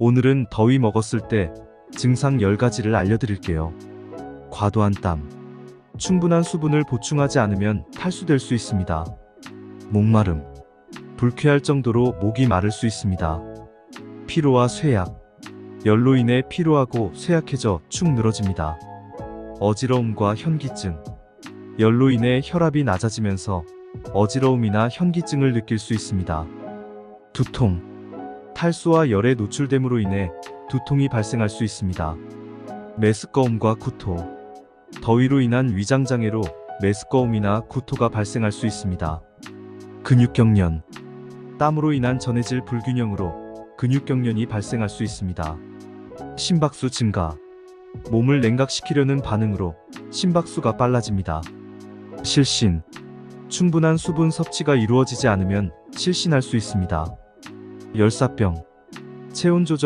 오늘은 더위 먹었을 때 증상 10가지를 알려드릴게요. 과도한 땀. 충분한 수분을 보충하지 않으면 탈수될 수 있습니다. 목마름. 불쾌할 정도로 목이 마를 수 있습니다. 피로와 쇠약. 열로 인해 피로하고 쇠약해져 축 늘어집니다. 어지러움과 현기증. 열로 인해 혈압이 낮아지면서 어지러움이나 현기증을 느낄 수 있습니다. 두통. 탈수와 열에 노출됨으로 인해 두통이 발생할 수 있습니다. 메스꺼움과 구토. 더위로 인한 위장장애로 메스꺼움이나 구토가 발생할 수 있습니다. 근육경련. 땀으로 인한 전해질 불균형으로 근육경련이 발생할 수 있습니다. 심박수 증가. 몸을 냉각시키려는 반응으로 심박수가 빨라집니다. 실신. 충분한 수분 섭취가 이루어지지 않으면 실신할 수 있습니다. 열사병. 체온 조절